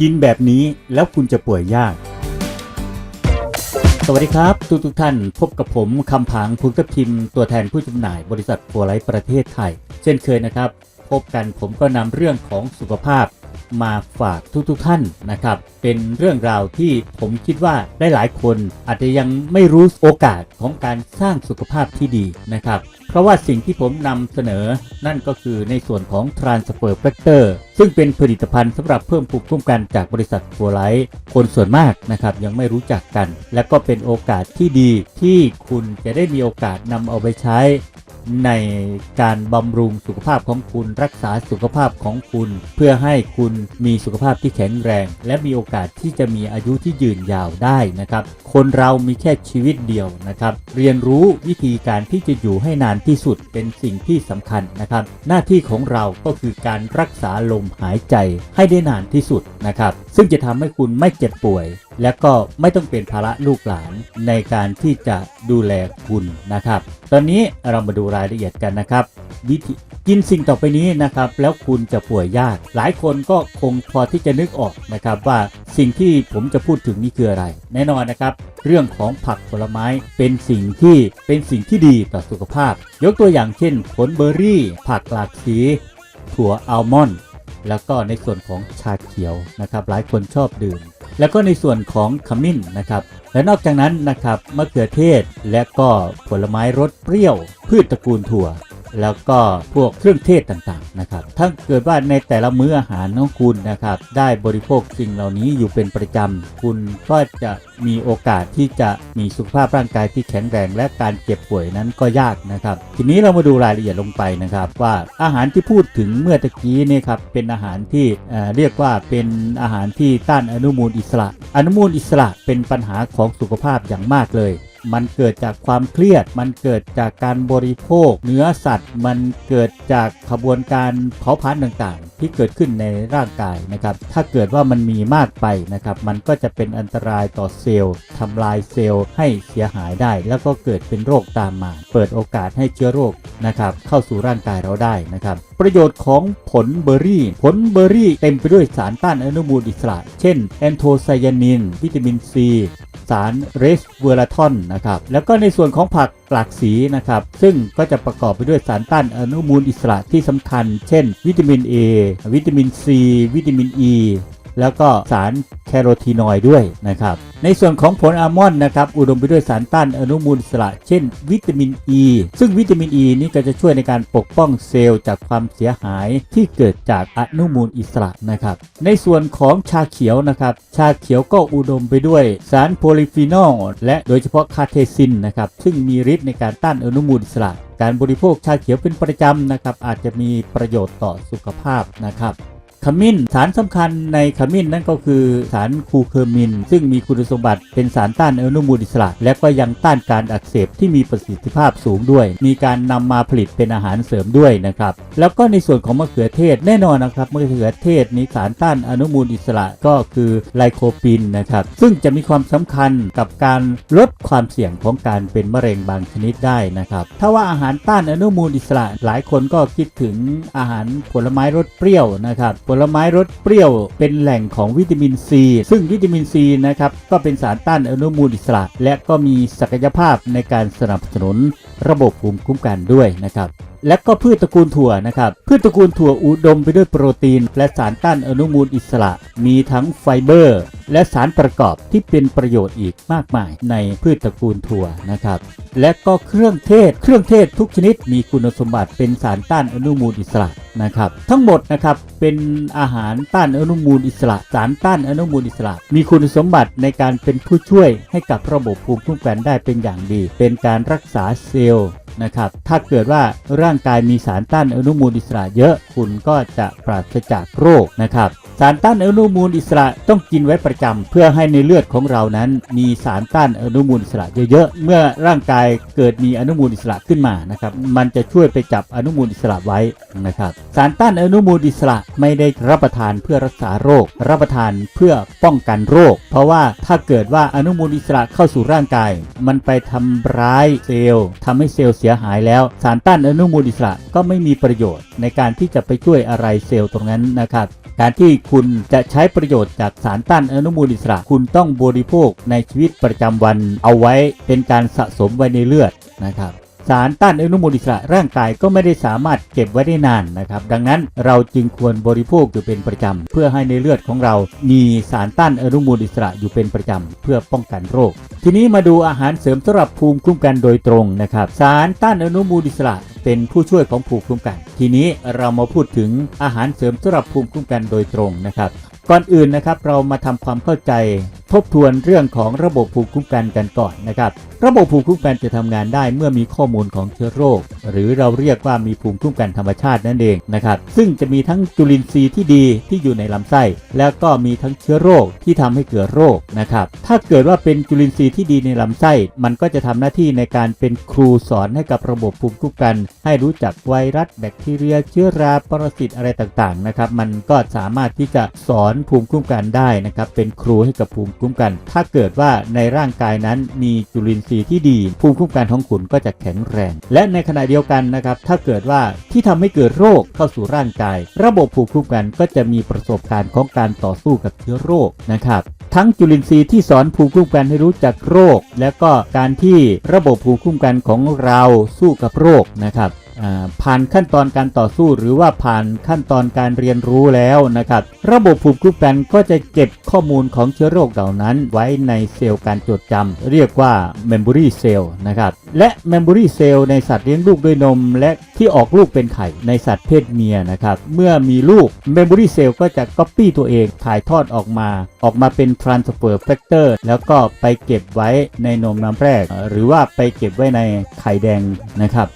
กินแบบนี้แล้วคุณจะป่วยยาก สวัสดีครับ ทุกทุกท่านพบกับผมคำผังพุทธพิมพ์ตัวแทนผู้จำหน่ายบริษัทฟัวไลท์ประเทศไทย เช่นเคยนะครับ พบกันผมก็นำเรื่องของสุขภาพ มาฝากทุกๆทท่านนะครับ เป็นเรื่องราวที่ผมคิดว่าได้หลายคนอาจจะยังไม่รู้โอกาสของการสร้างสุขภาพที่ดีนะครับ เพราะว่าสิ่งที่ผมนำเสนอ นั่นก็คือในส่วนของ Transfer Factor ซึ่งเป็นผลิตภัณฑ์สำหรับเพิ่มภูมิคุ้มกันจากบริษัทฟัวไลท์คนส่วนมากนะครับยังไม่รู้จักกัน และก็เป็นโอกาสที่ดีที่คุณจะได้มีโอกาสนำเอาไปใช้ ในการบำรุงสุขภาพของคุณรักษาสุขภาพของคุณ เพื่อให้คุณมีสุขภาพที่แข็งแรง และมีโอกาสที่จะมีอายุที่ยืนยาวได้นะครับ คนเรามีแค่ชีวิตเดียวนะครับ เรียนรู้วิธีการที่จะอยู่ให้นานที่สุดเป็นสิ่งที่สำคัญนะครับ หน้าที่ของเราก็คือการรักษาลมหายใจให้ได้นานที่สุดนะครับ ซึ่งจะทำให้คุณไม่เจ็บป่วยและก็ไม่ต้องเป็นภาระลูกหลานในการที่จะดูแลคุณนะครับ ตอนนี้เรามาดูรายละเอียดกันนะครับวิธีกินสิ่งต่อไปนี้นะครับ แล้วคุณจะป่วยยาก หลายคนก็คงพอที่จะนึกออกนะครับ ว่าสิ่งที่ผมจะพูดถึงนี่คืออะไร แน่นอนนะครับ เรื่องของผักผลไม้เป็นสิ่งที่เป็นสิ่งที่ดีต่อสุขภาพ ยกตัวอย่างเช่น ผลเบอร์รี่ ผักหลากสี ถั่วอัลมอนด์แล้วก็ในส่วนของชาเขียวนะครับ หลายคนชอบดื่มแล้วก็ในส่วนของขมิ้นนะครับ และนอกจากนั้นนะครับมะเขือเทศและก็ผลไม้รสเปรี้ยว พืชตระกูลถั่ว แล้วก็พวกเครื่องเทศต่างๆนะครับถ้าเกิดว่าในแต่ละมื้ออาหารของคุณนะครับ ได้บริโภคสิ่งเหล่านี้อยู่เป็นประจำ คุณก็จะมีโอกาสที่จะมีสุขภาพร่างกายที่แข็งแรง และการเจ็บป่วยนั้นก็ยากนะครับ ทีนี้เรามาดูรายละเอียดลงไปนะครับ ว่าอาหารที่พูดถึงเมื่อตะกี้เนี่ยครับเป็นอาหารที่เเรียกว่าเป็นอาหารที่ต้านอนุมูลอิสระ อนุมูลอิสระเป็นปัญหาของสุขภาพอย่างมากเลย มันเกิดจากความเครียด มันเกิดจากการบริโภค เนื้อสัตว์ มันเกิดจากขบวนการเผาผลาญต่างๆ ที่เกิดขึ้นในร่างกายนะครับ ถ้าเกิดว่ามันมีมากไปนะครับ มันก็จะเป็นอันตรายต่อเซลล์ทำลายเซลล์ให้เสียหายได้ แล้วก็เกิดเป็นโรคตามมา เปิดโอกาสให้เชื้อโรคนะครับเข้าสู่ร่างกายเราได้นะครับ ประโยชน์ของผลเบอร์รี่ ผลเบอร์รี่เต็มไปด้วยสารต้านอนุมูลอิสระ เช่น แอนโทไซยานิน วิตามินซี สารเรสเวอราทอนนะครับ แล้วก็ในส่วนของผักหลากสีนะครับ ซึ่งก็จะประกอบไปด้วยสารต้านอนุมูลอิสระที่สำคัญ เช่น วิตามิน A วิตามิน C วิตามิน E แล้วก็สารแคโรทีนอยด์ด้วยนะครับ ในส่วนของผลอัลมอนด์นะครับ อุดมไปด้วยสารต้านอนุมูลอิสระ เช่น วิตามิน E ซึ่งวิตามิน E นี้ก็จะช่วยในการปกป้องเซลล์จากความเสียหายที่เกิดจากอนุมูลอิสระนะครับ ในส่วนของชาเขียวนะครับ ชาเขียวก็อุดมไปด้วยสารโพลีฟีนอลและโดยเฉพาะคาเทซินนะครับ ซึ่งมีฤทธิ์ในการต้านอนุมูลอิสระการบริโภคชาเขียวเป็นประจำนะครับ อาจจะมีประโยชน์ต่อสุขภาพนะครับ ขมิ้น สารสำคัญในขมิ้นนั่นก็คือสารคูเคอร์มิน ซึ่งมีคุณสมบัติเป็นสารต้านอนุมูลอิสระ และก็ยังต้านการอักเสบที่มีประสิทธิภาพสูงด้วย มีการนำมาผลิตเป็นอาหารเสริมด้วยนะครับ แล้วก็ในส่วนของมะเขือเทศแน่นอนนะครับมะเขือเทศนี้สารต้านอนุมูลอิสระก็คือไลโคปินนะครับ ซึ่งจะมีความสำคัญกับการลดความเสี่ยงของการเป็นมะเร็งบางชนิดได้นะครับถ้าว่าอาหารต้านอนุมูลอิสระ หลายคนก็คิดถึงอาหารผลไม้รสเปรี้ยวนะครับผลไม้รสเปรี้ยวเป็นแหล่งของวิตามินซี ซึ่งวิตามินซีนะครับก็เป็นสารต้านอนุมูลอิสระ และก็มีศักยภาพในการสนับสนุนระบบภูมิคุ้มกันด้วยนะครับ และก็พืชตระกูลถั่วนะครับ พืชตระกูลถั่วอุดมไปด้วยโปรตีน และสารต้านอนุมูลอิสระ มีทั้งไฟเบอร์ และสารประกอบที่เป็นประโยชน์อีกมากมายในพืชตระกูลถั่วนะครับ และก็เครื่องเทศ เครื่องเทศทุกชนิดมีคุณสมบัติเป็นสารต้านอนุมูลอิสระนะครับ ทั้งหมดนะครับเป็นอาหารต้านอนุมูลอิสระ สารต้านอนุมูลอิสระ มีคุณสมบัติในการเป็นผู้ช่วยให้กับระบบภูมิคุ้มกันได้เป็นอย่างดี เป็นการรักษาเซลล์ นะครับ ถ้าเกิดว่าร่างกายมีสารต้านอนุมูลอิสระเยอะคุณก็จะปราศจากโรคนะครับ สารต้านอนุมูลอิสระต้องกินไว้ประจำเพื่อให้ในเลือดของเรานั้น มีสารต้านอนุมูลอิสระเยอะๆ เมื่อร่างกายเกิดมีอนุมูลอิสระขึ้นมานะครับ มันจะช่วยไปจับอนุมูลอิสระไว้นะครับ สารต้านอนุมูลอิสระไม่ได้รับประทานเพื่อรักษาโรค รับประทานเพื่อป้องกันโรค เพราะว่าถ้าเกิดว่าอนุมูลอิสระเข้าสู่ร่างกาย มันไปทำร้ายเซลล์ทำให้เซลล์เสียหายแล้ว สารต้านอนุมูลอิสระก็ไม่มีประโยชน์ในการที่จะไปช่วยอะไรเซลล์ตรงนั้นนะครับการที่คุณจะใช้ประโยชน์จากสารต้านอนุมูลอิสระ คุณต้องบริโภคในชีวิตประจำวันเอาไว้เป็นการสะสมไว้ในเลือดนะครับ สารต้านอนุมูลอิสระร่างกายก็ไม่ได้สามารถเก็บไว้ได้นานนะครับ ดังนั้นเราจึงควรบริโภคอยู่เป็นประจำ เพื่อให้ในเลือดของเรามีสารต้านอนุมูลอิสระอยู่เป็นประจำ เพื่อป้องกันโรค ทีนี้มาดูอาหารเสริมสำหรับภูมิคุ้มกันโดยตรงนะครับ สารต้านอนุมูลอิสระเป็นผู้ช่วยของภูมิคุ้มกัน ทีนี้เรามาพูดถึงอาหารเสริมสำหรับภูมิคุ้มกันโดยตรงนะครับ ก่อนอื่นนะครับเรามาทำความเข้าใจ ทบทวนเรื่องของระบบภูมิคุ้มกันกันก่อนนะครับ ระบบภูมิคุ้มกันจะทำงานได้เมื่อมีข้อมูลของเชื้อโรค หรือเราเรียกว่ามีภูมิคุ้มกันธรรมชาตินั่นเองนะครับ ซึ่งจะมีทั้งจุลินทรีย์ที่ดีที่อยู่ในลำไส้ แล้วก็มีทั้งเชื้อโรคที่ทำให้เกิดโรคนะครับ ถ้าเกิดว่าเป็นจุลินทรีย์ที่ดีในลำไส้ มันก็จะทำหน้าที่ในการเป็นครูสอนให้กับระบบภูมิคุ้มกัน ให้รู้จักไวรัสแบคทีเรีย เชื้อราปรสิตอะไรต่างๆนะครับ มันก็สามารถที่จะสอนภูมิคุ้มกันได้นะครับ เป็นครูให้กับภูมิคุ้มกัน ถ้าเกิดว่าในร่างกายนั้นมีจุลินทรีย์ที่ดี ภูมิคุ้มกันของคุณก็จะแข็งแรง และในขณะเดียวกันนะครับ ถ้าเกิดว่าที่ทำให้เกิดโรคเข้าสู่ร่างกาย ระบบภูมิคุ้มกันก็จะมีประสบการณ์ของการต่อสู้กับเชื้อโรคนะครับทั้งจุลินทรีย์ที่สอนภูมิคุ้มกันให้รู้จักโรค และก็การที่ระบบภูมิคุ้มกันของเราสู้กับโรคนะครับ ผ่านขั้นตอนการต่อสู้หรือว่าผ่านขั้นตอนการเรียนรู้แล้วนะครับ ระบบภูมิคุ้มกันก็จะเก็บข้อมูลของเชื้อโรคเหล่านั้น ไว้ในเซลล์การจดจำเรียกว่า memory cell นะครับและ memory cell ในสัตว์เลี้ยงลูกด้วยนม และที่ออกลูกเป็นไข่ในสัตว์เพศเมียนะครับเมื่อมีลูก memory cell ก็จะ copy ตัวเองถ่ายทอดออกมา ออกมาเป็น transfer factor แล้วก็ไปเก็บไว้ในนมน้ำแรก หรือว่าไปเก็บไว้ในไข่แดงนะครับ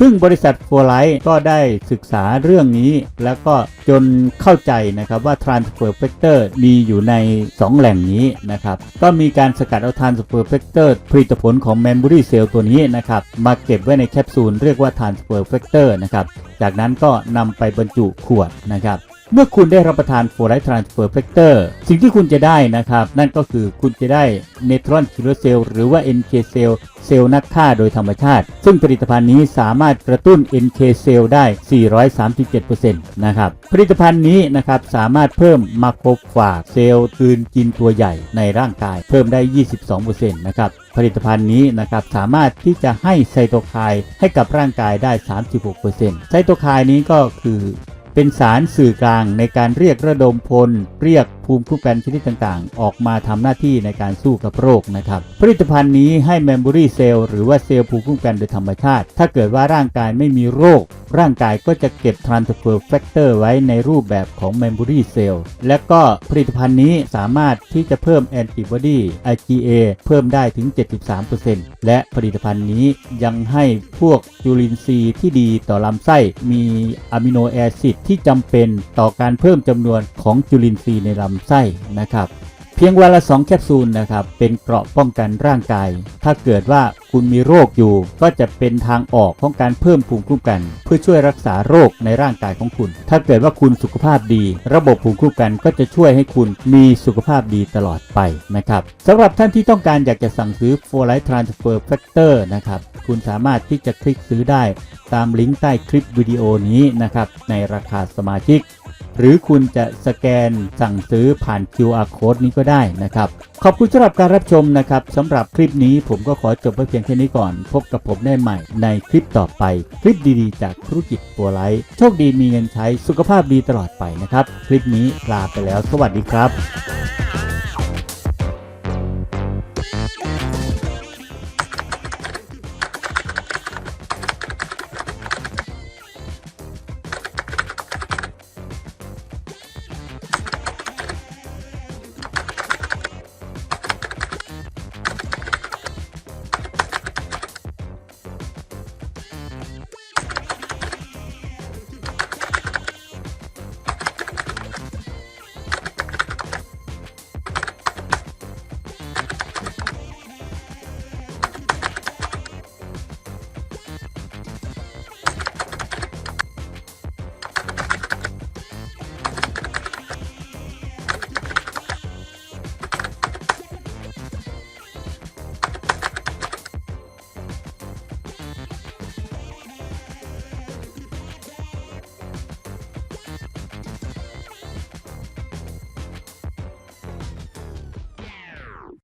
ซึ่งบริษัทฟัวไลท์ก็ได้ศึกษาเรื่องนี้ แล้วก็จนเข้าใจนะครับว่า transfer factor มีอยู่ใน 2 แหล่งนี้นะครับ ก็มีการสกัดเอา transfer factor ผลิตผลของ memory cell ตัวนี้นะครับ มาเก็บไว้ในแคปซูลเรียกว่า transfer factor นะครับ จากนั้นก็นำไปบรรจุขวดนะครับ เมื่อคุณได้รับประทานโฟไลท์ทรานสเฟอร์เฟกเตอร์สิ่งที่คุณจะได้นะครับ นั่นก็คือคุณจะได้เนโทรอนคิโลเซลหรือว่า NK เซลเซลล์นักฆ่าโดยธรรมชาติ ซึ่งผลิตภัณฑ์นี้สามารถกระตุ้น NK เซลล์ได้ 437%นะครับ ผลิตภัณฑ์นี้นะครับสามารถเพิ่มมาโครฟาเซลล์คืนกินตัวใหญ่ในร่างกายเพิ่มได้ 22%นะครับ ผลิตภัณฑ์นี้นะครับสามารถที่จะให้ไซโตไคน์ให้กับร่างกายได้ 36%ไซโตไคน์นี้ก็คือ เป็นสารสื่อกลางในการเรียกระดมพล เรียกภูมิคุ้มกันชนิดต่างๆ ออกมาทำหน้าที่ในการสู้กับโรคนะครับ ผลิตภัณฑ์นี้ให้ Memory Cell หรือว่าเซลล์ภูมิคุ้มกันโดยธรรมชาติ ถ้าเกิดว่าร่างกายไม่มีโรค ร่างกายก็จะเก็บ Transfer Factor ไว้ในรูปแบบของ Memory Cell และก็ผลิตภัณฑ์นี้สามารถที่จะเพิ่ม Antibody IgA เพิ่มได้ถึง 73%และผลิตภัณฑ์นี้ยังให้พวกจุลินทรีย์ที่ดีต่อลำไส้มีอะมิโนแอซิดที่จำเป็นต่อการเพิ่มจำนวนของจุลินทรีย์ในลำไส้นะครับ เพียงวันละ 2 แคปซูลนะครับ เป็นเกราะป้องกันร่างกาย ถ้าเกิดว่าคุณมีโรคอยู่ ก็จะเป็นทางออกของการเพิ่มภูมิคุ้มกัน เพื่อช่วยรักษาโรคในร่างกายของคุณ ถ้าเกิดว่าคุณสุขภาพดี ระบบภูมิคุ้มกันก็จะช่วยให้คุณมีสุขภาพดีตลอดไปนะครับสำหรับท่านที่ต้องการอยากจะสั่งซื้อ f o r l i g h t Transfer Factor นะครับ คุณสามารถที่จะคลิกซื้อได้ตามลิงก์ใต้คลิปวิดีโอนี้นะครับในราคาสมาชิก หรือคุณจะสแกนสั่งซื้อผ่าน QR code นี้ก็ได้นะครับ ขอบคุณสำหรับการรับชมนะครับสำหรับคลิปนี้ผมก็ขอจบไว้เพียงแค่นี้ก่อน พบกับผมได้ใหม่ในคลิปต่อไป คลิปดีๆ จากธุรกิจตัวไลท์โชคดีมีเงินใช้สุขภาพดีตลอดไปนะครับ คลิปนี้ลาไปแล้ว สวัสดีครับ